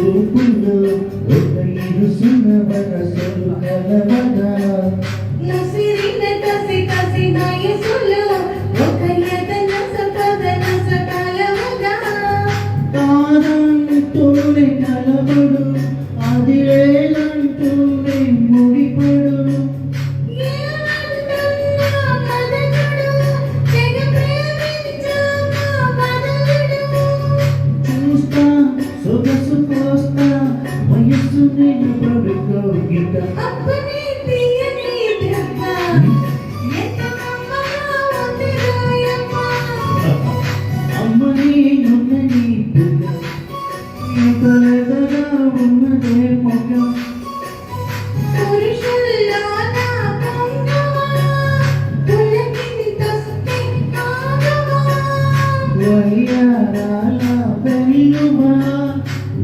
రూపులు ఒకరు సున్నవన సొలుకలవన నసిరిన తసి తసి నయసులు చూస్తా వయస్సు నేను పడుకోగిట అప్పని తీయని దెబ్బ ఎంత నమ్మగా ఉన్నదే మగ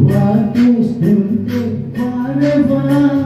What is tempted forever?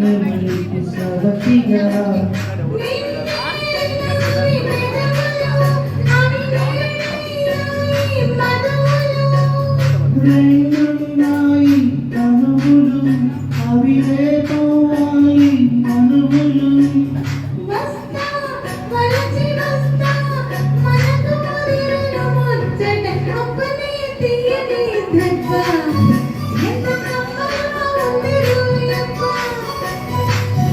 കണ്ണുകൾക്ക് സവത്തിക അവിടെ പോവായി മനുവലും Thank you.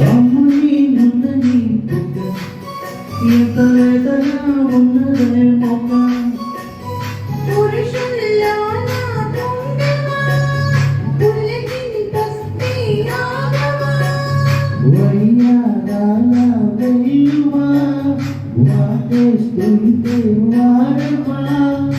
What is the matter?